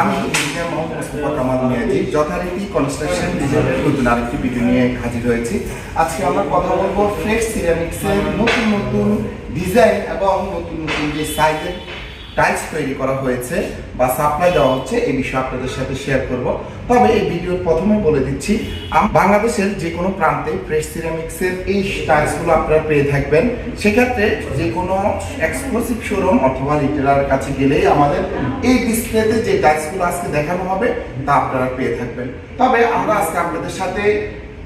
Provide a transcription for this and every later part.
আমি ইঞ্জিনিয়ার যথারীতি কনস্ট্রাকশন ডিজাইনের নতুন আরেকটি ভিডিও নিয়ে হাজির হয়েছি। আজকে আমরা কথা বলব ফ্রেশ সিরামিক্সের নতুন নতুন ডিজাইন এবং নতুন নতুন যে সাইজের টাইলস তৈরি করা হয়েছে বা সাপ্লাই দেওয়া হচ্ছে, এই বিষয়ে আপনাদের সাথে শেয়ার করব। তবে এই ভিডিওর প্রথমে বলে দিচ্ছি বাংলাদেশের যে কোনো প্রান্তে ফ্রেশ সিরামিক্সের এই টাইলসগুলো আপনারা পেয়ে থাকবেন। সেক্ষেত্রে যে কোনো এক্সক্লুসিভ শোরুম অথবা রিটেলারের কাছে গেলেই আমাদের এই ডিসপ্লেতে যে টাইলসগুলো আজকে দেখানো হবে, তা আপনারা পেয়ে থাকবেন। তবে আমরা আজকে আপনাদের সাথে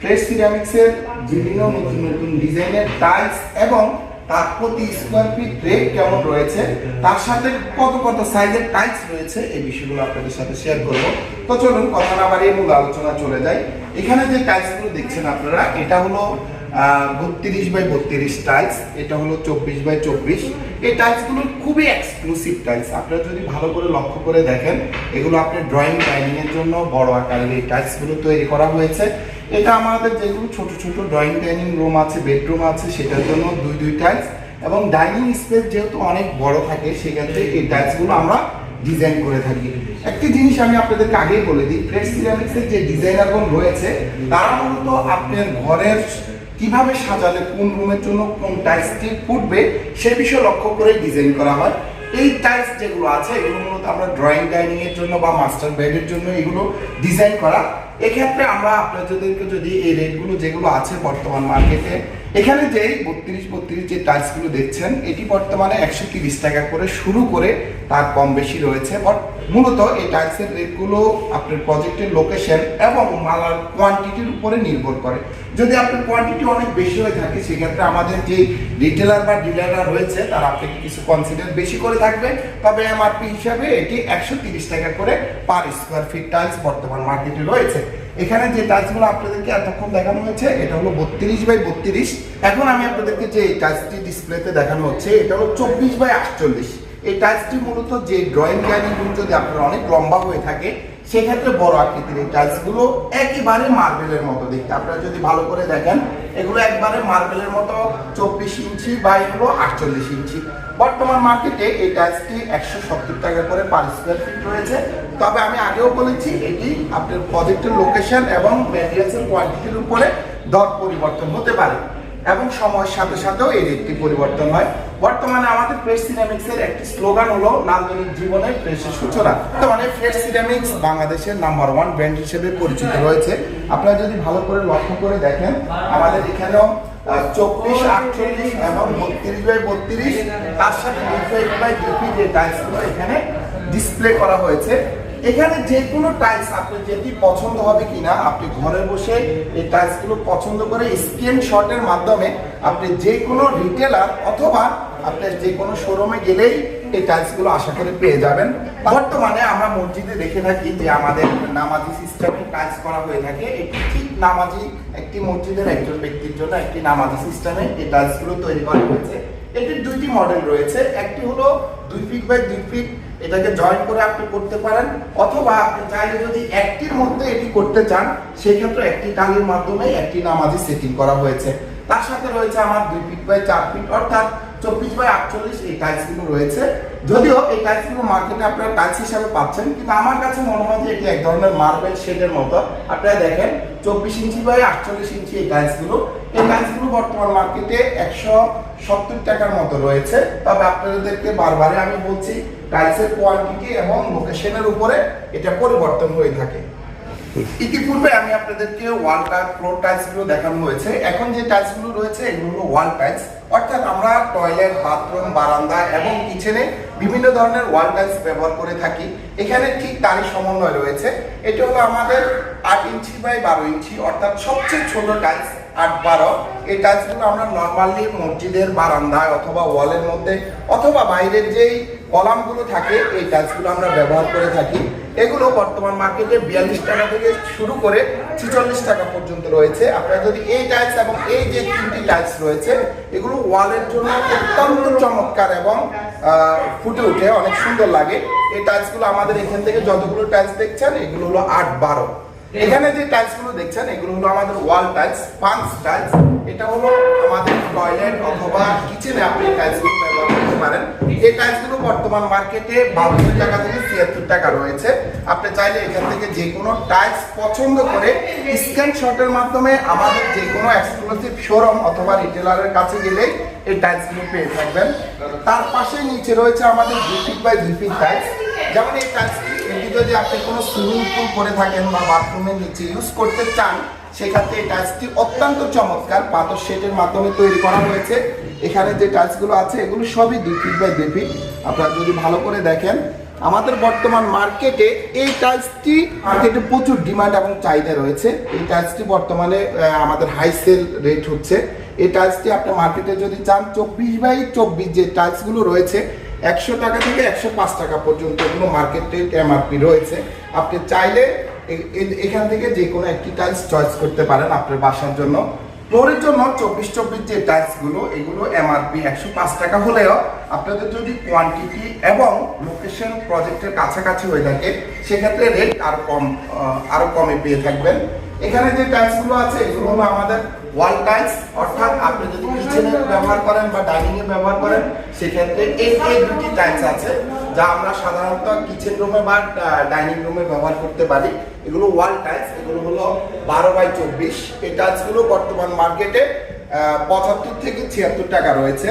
ফ্রেশ সিরামিক্সের বিভিন্ন নতুন নতুন ডিজাইনের টাইলস এবং তার প্রতি স্কোয়ার ফিট রেট কেমন রয়েছে? তার সাথে কত কত সাইজের টাইলস রয়েছে? এই বিষয়গুলো আপনাদের সাথে শেয়ার করব। তো চলুন, কথা না বাড়িয়ে মূল আলোচনা চলে যায় এখানে যে টাইলসগুলো দেখছেন আপনারা, এটা হলো বত্রিশ বাই বত্রিশ টাইলস এটা হলো চব্বিশ বাই চব্বিশ। এই টাইলসগুলো খুবই এক্সক্লুসিভ টাইলস আপনারা যদি ভালো করে লক্ষ্য করে দেখেন, এগুলো আপনার ড্রয়িং ডাইনিং এর জন্য বড় আকারের এই টাইলসগুলো তৈরি করা হয়েছে। এটা আমাদের যেগুলো ছোট ছোট ড্রয়িং ডাইনিং রুম আছে বেডরুম আছে, সেটার জন্য দুই দুই টাইলস এবং ডাইনিং স্পেস যেহেতু অনেক বড় থাকে, সেক্ষেত্রে এই টাইলসগুলো আমরা ডিজাইন করে থাকি। একটি জিনিস আমি আপনাদেরকে আগেই বলে দিই ফ্রেশ সিরামিক্সের যে ডিজাইনারগণ রয়েছে, তারা মূলত আপনার ঘরের কীভাবে সাজালে, কোন রুমের জন্য কোন টাইলসটি ফুটবে, সে বিষয়ে লক্ষ্য করে ডিজাইন করা হয়। এই টাইলস যেগুলো আছে, এগুলো মূলত আমরা ড্রয়িং ডাইনিং এর জন্য বা মাস্টার বেডের জন্য এগুলো ডিজাইন করা। এক্ষেত্রে আমরা আপনাদেরকে যদি এই রেটগুলো যেগুলো আছে বর্তমান মার্কেটে এখানে যে বত্রিশ বত্রিশ যে টাইলসগুলো দেখছেন, এটি বর্তমানে একশো তিরিশ টাকা করে শুরু করে তার কম বেশি রয়েছে। বাট, মূলত এই টাইলসের রেটগুলো আপনার প্রজেক্টের লোকেশন এবং মালার কোয়ান্টিটির উপরে নির্ভর করে। যদি আপনার কোয়ান্টিটি অনেক বেশি হয়ে থাকে, সেক্ষেত্রে আমাদের যে রিটেলার বা ডিলাররা রয়েছে, তারা আপনাকে কিছু কনসিডার বেশি করে থাকবে। তবে এমআরপি হিসাবে এটি একশো তিরিশ টাকা করে পার স্কোয়ার ফিট টাইলস বর্তমান মার্কেটে রয়েছে। এখানে যে টাইলসগুলো আপনাদেরকে এতক্ষণ দেখানো হয়েছে, এটা হলো বত্রিশ বাই বত্রিশ। এখন আমি আপনাদেরকে যে টাইলসটি ডিসপ্লেতে দেখানো হচ্ছে, এটা হলো চব্বিশ বাই আটচল্লিশ। এই টাইলসটি মূলত যে ড্রয়িং ডাইনিংগুলো যদি আপনার অনেক লম্বা হয়ে থাকে সেক্ষেত্রে বড় আকৃতির এই টাইলসগুলো একেবারে মার্বেলের মতো দেখতে। আপনারা যদি ভালো করে দেখেন, এগুলো একবারে মার্বেলের মতো চব্বিশ ইঞ্চি বা এগুলো আটচল্লিশ ইঞ্চি। বর্তমান মার্কেটে এই টাইলসটি একশো সত্তর টাকা করে পার স্কোয়ার ফিট রয়েছে। তবে আমি আগেও বলেছি, এটি আপনার প্রজেক্টের লোকেশন এবং ম্যাটেরিয়ালসের কোয়ান্টিটির উপরে দর পরিবর্তন হতে পারে। এবং সময়ের সাথে সাথেও এই রেটটি পরিবর্তন হয়। বর্তমানে আমাদের ফ্রেশ সিরামিক্সের একটি স্লোগান হলো নান্দনিক জীবনের ফ্রেশের সূচনা। বর্তমানে ফ্রেশ সিরামিক্স বাংলাদেশের নাম্বার ওয়ান ব্র্যান্ড হিসেবে পরিচিত রয়েছে। আপনারা যদি ভালো করে লক্ষ্য করে দেখেন, আমাদের এখানেও চব্বিশ, আটচল্লিশ এবং বত্রিশ বাই বত্রিশ, তার সাথে এখানে ডিসপ্লে করা হয়েছে। এখানে যে কোনো টাইলস আপনার যেটি পছন্দ হবে কিনা, আপনি ঘরে বসে এই টাইলসগুলো পছন্দ করে স্ক্রিনশটের মাধ্যমে আপনি যে কোনো রিটেলার অথবা আপনার যে কোনো শোরুমে গেলেই এই টাইলসগুলো আশা করে পেয়ে যাবেন। বর্তমানে আমরা মসজিদে দেখে থাকি যে আমাদের নামাজি সিস্টেমে টাইলস করা হয়ে থাকে। এটি ঠিক নামাজি একটি মসজিদের একজন ব্যক্তির জন্য একটি নামাজি সিস্টেমে এই টাইলসগুলো তৈরি করা হয়েছে। এটির দুইটি মডেল রয়েছে। একটি হলো দুই ফিট বাই দুই ফিট এটাকে জয়েন করে আপনি করতে পারেন। অথবা আপনি চাইলে যদি একটির মধ্যে এটি করতে চান সেই ক্ষেত্রে একটি টালির মাধ্যমে একটি নামাজি সেটিং করা হয়েছে। তার সাথে রয়েছে আমার দুই ফিট বাই চার ফিট অর্থাৎ চব্বিশ বাই আটচল্লিশ, এই টাইলসগুলো রয়েছে। যদিও এই টাইলসগুলো মার্কেটে আপনারা টাইলস হিসাবে পাচ্ছেন, কিন্তু আমার কাছে মনে হয় যে এটি এক ধরনের মার্বেল শেডের মতো। আপনারা দেখেন, চব্বিশ ইঞ্চি বাই আটচল্লিশ ইঞ্চি এই টাইলসগুলো এই টাইলসগুলো বর্তমান মার্কেটে একশো সত্তর টাকার মতো রয়েছে। তবে আপনাদেরকে বারবারে আমি বলছি টাইলসের কোয়ান্টিটি এবং লোকেশনের উপরে এটা পরিবর্তন হয়ে থাকে। ইতিপূর্বে আমি আপনাদেরকে ওয়াল টাইলস ফ্লোর টাইলসগুলো দেখানো হয়েছে। এখন যে টাইলসগুলো রয়েছে, এগুলো হলো ওয়াল টাইলস অর্থাৎ আমরা টয়লেট বাথরুম বারান্দা এবং কিচেনে বিভিন্ন ধরনের ওয়াল টাইলস ব্যবহার করে থাকি। এখানে ঠিক তারই সমন্বয় রয়েছে। এটা হলো আমাদের আট ইঞ্চি বাই বারো ইঞ্চি, অর্থাৎ সবচেয়ে ছোট টাইলস আট বারো। এই টাইলসগুলো আমরা নর্মালি মসজিদের বারান্দায় অথবা ওয়ালের মধ্যে অথবা বাইরের যেই কলামগুলো থাকে, এই টাইলসগুলো আমরা ব্যবহার করে থাকি। এগুলো বর্তমান মার্কেটে বিয়াল্লিশ টাকা থেকে শুরু করে ছিচল্লিশ টাকা পর্যন্ত রয়েছে। আপনারা যদি এই টাইলস এবং এই যে তিনটি টাইলস রয়েছে, এগুলো ওয়ালের জন্য অত্যন্ত চমৎকার এবং ফুটে উঠে অনেক সুন্দর লাগে। এই টাইলসগুলো আমাদের এখান থেকে যতগুলো টাইলস দেখছেন, এগুলো হলো আট বারো। এখানে যে টাইলসগুলো দেখছেন, এগুলো হলো আমাদের ওয়াল টাইলস পাঁচ টাইলস এটা হলো আমাদের টয়লেট অথবা কিচেনে আপনি টাইলসগুলো ব্যবহার করতে পারেন। এই টাইলসগুলো বর্তমান মার্কেটে বাহাত্তর টাকা থেকে ছিয়াত্তর টাকা রয়েছে। আপনি চাইলে এখান থেকে যে কোনো টাইলস পছন্দ করে স্ক্রিনশটের মাধ্যমে আমাদের যে কোনো এক্সক্লুসিভ শোরুম অথবা রিটেলারের কাছে গেলে এই টাইলসগুলো পেয়ে থাকবেন। তার পাশে নিচে রয়েছে আমাদের দুই বাই দুই টাইলস যেমন এই টাইলসটি এটি যদি আপনি কোনো সুইমিং পুল করে থাকেন বা বাথরুমের নিচে ইউজ করতে চান সেক্ষেত্রে এই টাইলসটি অত্যন্ত চমৎকার। পাথর শেডের মাধ্যমে তৈরি করা হয়েছে। এখানে যে টাইলসগুলো আছে, এগুলো সবই দুই ফিট বাই দুই ফিট আপনারা যদি ভালো করে দেখেন, আমাদের বর্তমান মার্কেটে এই টাইলসটি মার্কেটে প্রচুর ডিমান্ড এবং চাহিদা রয়েছে। এই টাইলসটি বর্তমানে আমাদের হাই সেল রেট হচ্ছে। এই টাইলসটি আপনি মার্কেটে যদি চান, চব্বিশ বাই চব্বিশ যে টাইলসগুলো রয়েছে, একশো টাকা থেকে একশো পাঁচ টাকা পর্যন্ত এগুলো মার্কেট রেট এমআরপি রয়েছে। আপনি চাইলে এখান থেকে যে কোনো একটি টাইলস চয়েস করতে পারেন আপনার বাসার জন্য। ফ্লোরের জন্য চব্বিশ চব্বিশ যে টাইলসগুলো এগুলো এমআরপি একশো পাঁচ টাকা হলেও আপনাদের যদি কোয়ান্টিটি এবং লোকেশন প্রজেক্টের কাছাকাছি হয়ে থাকে সেক্ষেত্রে রেট আরও কম আহ, আরও কমে পেয়ে থাকবেন। এখানে যে টাইলসগুলো আছে এগুলো হলো আমাদের ওয়াল টাইলস অর্থাৎ আপনি যদি কিচেনে ব্যবহার করেন বা ডাইনিং এ ব্যবহার করেন সেক্ষেত্রে এই এই দুটি টাইলস আছে যা আমরা সাধারণত কিচেন রুমে বা ডাইনিং রুমে ব্যবহার করতে পারি। এগুলো ওয়াল টাইলস এগুলো হলো বারো বাই চব্বিশ। এই টাইলসগুলো বর্তমান মার্কেটে পঁচাত্তর থেকে ছিয়াত্তর টাকা রয়েছে।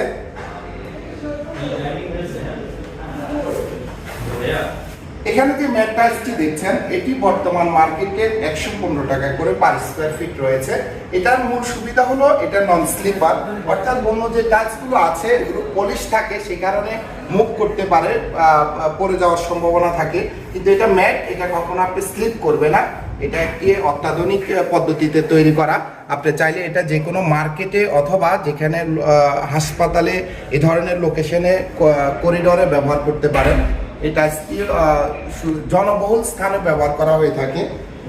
এখানে যে ম্যাট টাইলসটি দেখছেন? এটি বর্তমান মার্কেটে একশো পনেরো টাকা করে পার স্কোয়ার ফিট রয়েছে। এটার মূল সুবিধা হলো এটা নন স্লিপার অর্থাৎ অন্য যে টাইলসগুলো আছে, এগুলো পলিশ থাকে সেই কারণে মুভ করতে পারে পড়ে যাওয়ার সম্ভাবনা থাকে। কিন্তু এটা ম্যাট এটা কখনো আপনি স্লিপ করবে না। এটা একটি অত্যাধুনিক পদ্ধতিতে তৈরি করা। আপনি চাইলে এটা যে কোনো মার্কেটে অথবা যেখানে হাসপাতালে এ ধরনের লোকেশনে করিডোরে ব্যবহার করতে পারেন। টাইলসটি জনবহুল স্থানে ব্যবহার করা হয়ে থাকে।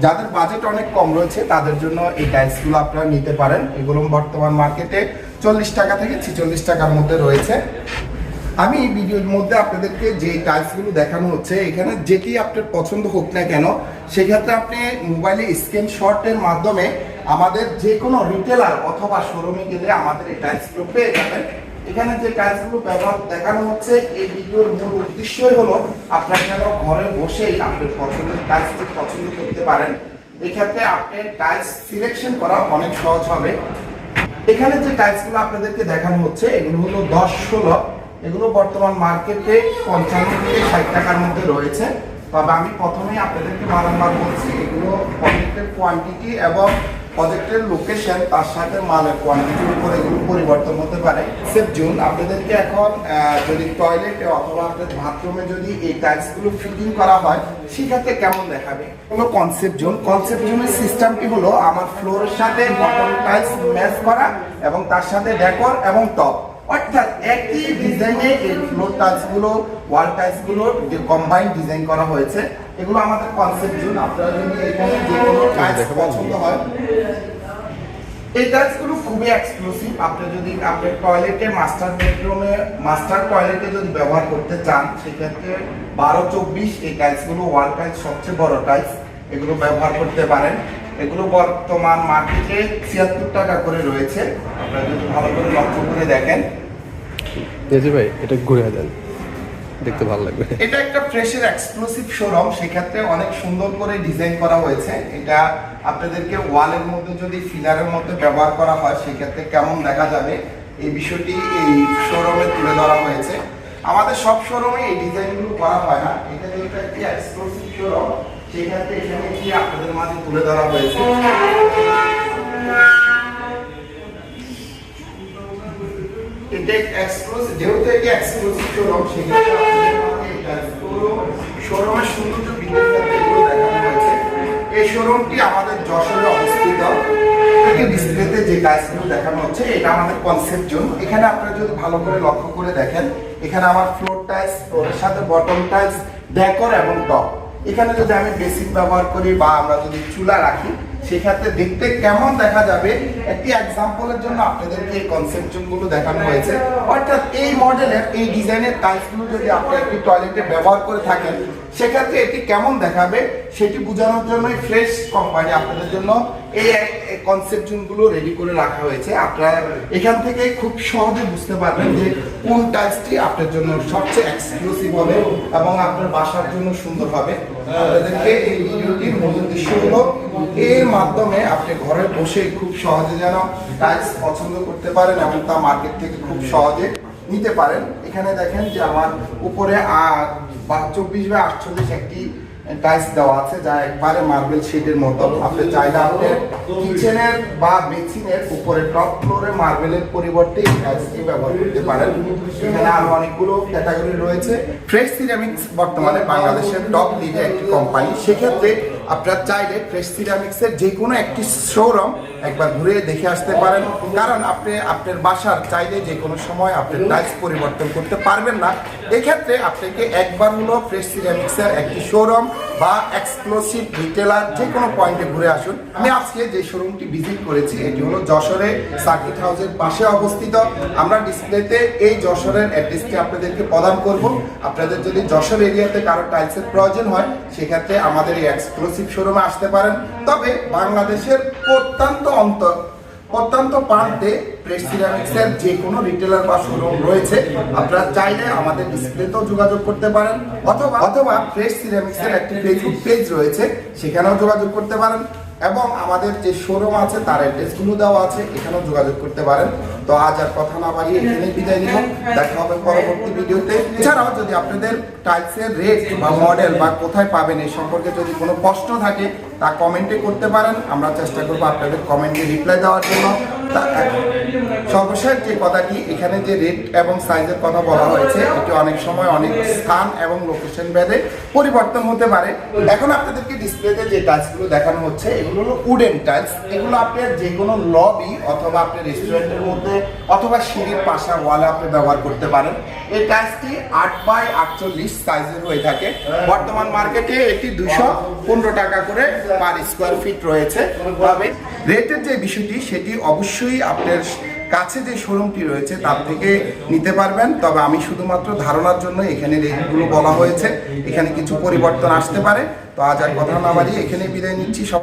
যাদের বাজেট অনেক কম রয়েছে, তাদের জন্য এই টাইলসগুলো আপনারা নিতে পারেন। এগুলো বর্তমান মার্কেটে চল্লিশ টাকা থেকে ছিচল্লিশ টাকার মধ্যে রয়েছে। আমি এই ভিডিওর মধ্যে আপনাদেরকে যে টাইলসগুলো দেখানো হচ্ছে, এখানে যেটি আপনার পছন্দ হোক না কেন, সেক্ষেত্রে আপনি মোবাইলে স্ক্রিনশটের মাধ্যমে আমাদের যে কোনো রিটেলার অথবা শোরুমে গেলে আমাদের এই টাইলসগুলো পেয়ে যাবেন। এখানে যে টাইলসগুলো ব্যবহার দেখানো হচ্ছে, এই ভিডিওর মূল উদ্দেশ্যই হলো আপনার যেন ঘরে বসেই আপনার পছন্দের টাইলসটি পছন্দ করতে পারেন। এক্ষেত্রে আপনার টাইলস সিলেকশন করা অনেক সহজ হবে। এখানে যে টাইলসগুলো আপনাদেরকে দেখানো হচ্ছে, এগুলো হলো দশ ষোলো। এগুলো বর্তমান মার্কেটে পঞ্চান্ন থেকে ষাট টাকার মধ্যে রয়েছে। তবে আমি প্রথমেই আপনাদেরকে বারংবার বলছি, এগুলো প্রজেক্টের কোয়ান্টিটি এবং প্রজেক্টের লোকেশন তার সাথে মালের কোয়ান্টিটির উপর এগুলো পরিবর্তন হতে পারে। সেফ জুন আপনাদেরকে এখন যদি টয়লেটে অথবা আপনাদের বাথরুমে যদি এই টাইলসগুলো ফিটিং করা হয়, সেক্ষেত্রে কেমন দেখাবে? হলো কনসেপ্ট জোন কনসেপ্ট জোনের সিস্টেমটি হলো আমার ফ্লোরের সাথে বটম টাইলস ম্যাচ করা এবং তার সাথে ডেকর এবং টপ অর্থাৎ একই ডিজাইনে এই ফ্লোর টাইলসগুলো ওয়াল টাইলসগুলো যে কম্বাইন ডিজাইন করা হয়েছে এগুলো আমাদের কনসেপ্ট জোন আপনারা যদি এখানে যে কোনো টাইলস পছন্দ হয় এই টাইলসগুলো খুবই এক্সক্লুসিভ আপনি যদি আপনার টয়লেটে মাস্টার বেডরুমে মাস্টার টয়লেটে যদি ব্যবহার করতে চান সেক্ষেত্রে বারো চব্বিশ এই টাইলসগুলো ওয়াল টাইলস সবচেয়ে বড় টাইলস এগুলো ব্যবহার করতে পারেন। এগুলো বর্তমান মার্কেটে ছিয়াত্তর টাকা করে রয়েছে। আপনারা যদি ভালো করে লক্ষ্য করে দেখেন। ভাই এটা ঘুরে দেন। দেখতে ভালো লাগবে। এটা একটা ফ্রেশের এক্সক্লুসিভ শোরুম, সেক্ষেত্রে অনেক সুন্দর করে ডিজাইন করা হয়েছে। এটা আপনাদেরকে ওয়ালের মধ্যে যদি ফিলারের মধ্যে ব্যবহার করা হয়, সেক্ষেত্রে কেমন দেখা যাবে, এই বিষয়টি এই শোরুমে তুলে ধরা হয়েছে। আমাদের সব শোরুমে এই ডিজাইনগুলো করা হয় না। এটা যেটা একটি এক্সক্লুসিভ শোরুম, সেক্ষেত্রে এখানে কি আপনাদের মাঝে তুলে ধরা হয়েছে। যেহেতু শোরুমের সৌন্দর্য দেখানো হয়েছে। এই শোরুমটি আমাদের যশোরে অবস্থিত। থেকে ডিসপ্লেতে যে দেখানো হচ্ছে, এটা আমাদের এখানে আপনারা যদি ভালো করে লক্ষ্য করে দেখেন, এখানে আমার ফ্লোর টাইলস সাথে বটম টাইলস ডেকর এবং টপ এখানে যদি আমি বেসিক ব্যবহার করি বা আমরা যদি চুলা রাখি সেক্ষেত্রে দেখতে কেমন দেখা যাবে একটি এক্সাম্পলের জন্য আপনাদেরকে এই কনসেপশনগুলো দেখানো হয়েছে। অর্থাৎ এই মডেলের এই ডিজাইনের টাইলসগুলো যদি আপনি একটি টয়লেটে ব্যবহার করে থাকেন, সেক্ষেত্রে এটি কেমন দেখাবে সেটি বোঝানোর জন্যই ফ্রেশ কোম্পানি আপনাদের জন্য এই কনসেপশনগুলো রেডি করে রাখা হয়েছে। আপনারা এখান থেকে খুব সহজে বুঝতে পারবেন যে কোন টাইলসটি আপনার জন্য সবচেয়ে এক্সক্লুসিভ হবে এবং আপনার বাসার জন্য সুন্দর হবে। আপনাদেরকে এই ভিডিওটির মূল উদ্দেশ্য হলো, এর মাধ্যমে আপনি ঘরে বসে খুব সহজে যেন টাইলস পছন্দ করতে পারেন এবং তা মার্কেট থেকে খুব সহজে নিতে পারেন। এখানে দেখেন যে আমার উপরে চব্বিশ বা আটচল্লিশ একটি টাইলস দেওয়া আছে, যা একবারে মার্বেল শেডের মতো। আপনি চাইলে আপনি কিচেনের বা বেসিনের উপরে টপ ফ্লোরে মার্বেলের পরিবর্তে টাইলসটি ব্যবহার করতে পারেন। এখানে আরও অনেকগুলো ক্যাটাগরি রয়েছে। ফ্রেশ সিরামিক্স বর্তমানে বাংলাদেশের টপ লিডে একটি কোম্পানি সেক্ষেত্রে আপনারা চাইলে ফ্রেশ সিরামিক্সের যে কোনো একটি শোরুম একবার ঘুরে দেখে আসতে পারেন। কারণ আপনি, আপনার বাসার চাইলে যে কোনো সময় আপনি টাইলস পরিবর্তন করতে পারবেন না। এক্ষেত্রে আপনাকে একবার হলো ফ্রেশ সিরামিক্সের একটি শোরুম বা এক্সক্লুসিভ রিটেলার যে কোনো পয়েন্টে ঘুরে আসুন। আমি আজকে যে শোরুমটি ভিজিট করেছি, এটি হলো যশোরে সার্কিট হাউসের পাশে অবস্থিত। আমরা ডিসপ্লেতে এই যশোরের অ্যাড্রেসটি আপনাদেরকে প্রদান করব। আপনাদের যদি যশোর এরিয়াতে কারও টাইলসের প্রয়োজন হয়, সেক্ষেত্রে আমাদের এই এক্সক্লুসিভ শোরুমে আসতে পারেন। তবে বাংলাদেশের প্রত্যন্ত অন্তর অত্যন্ত প্রান্তে প্রেস সিরামিক্সের যে কোনো রিটেলার বা শোরুম রয়েছে, আপনারা চাইলে আমাদের ডিসপ্লেতেও যোগাযোগ করতে পারেন, অথবা অথবা প্রেস সিরামিক্সের একটি ফেসবুক পেজ রয়েছে, সেখানেও যোগাযোগ করতে পারেন। এবং আমাদের যে শোরুম আছে, তার অ্যাড্রেসগুলো দেওয়া আছে, এখানেও যোগাযোগ করতে পারেন। তো আজ আর কথা না বাড়িয়ে এখানেই বিদায় নিব দেখা হবে পরবর্তী ভিডিওতে। এছাড়াও যদি আপনাদের টাইলসের রেট বা মডেল বা কোথায় পাবেন এই সম্পর্কে যদি কোনো প্রশ্ন থাকে, তা কমেন্টে করতে পারেন। আমরা চেষ্টা করব আপনাদের কমেন্টে রিপ্লাই দেওয়ার জন্য। তা- সর্বশেষ যে কথাটি, এখানে যে রেট এবং সাইজের কথা বলা হয়েছে, এটি অনেক সময় অনেক স্থান এবং লোকেশন ভেদে পরিবর্তন হতে পারে। এখন আপনাদেরকে ডিসপ্লেতে যে টাইলসগুলো দেখানো হচ্ছে, এগুলো হলো উডেন টাইলস এগুলো আপনার যে কোনো লবি অথবা আপনার রেস্টুরেন্টের মধ্যে অথবা সিঁড়ির পাশা ওয়ালে আপনি ব্যবহার করতে পারেন। এই টাইলসটি আট বাই আটচল্লিশ সাইজের হয়ে থাকে। বর্তমান মার্কেটে এটি দুশো পনেরো টাকা করে পার স্কোয়ার ফিট রয়েছে। তবে রেটের যে বিষয়টি, সেটি অবশ্যই আপনার কাছে যে শোরুমটি রয়েছে তার থেকে নিতে পারবেন। তবে আমি শুধুমাত্র ধারণার জন্য এখানে রেটগুলো বলা হয়েছে। এখানে কিছু পরিবর্তন আসতে পারে। তো আজ আর কথা না বাড়িয়ে এখানে বিদায় নিচ্ছি। সব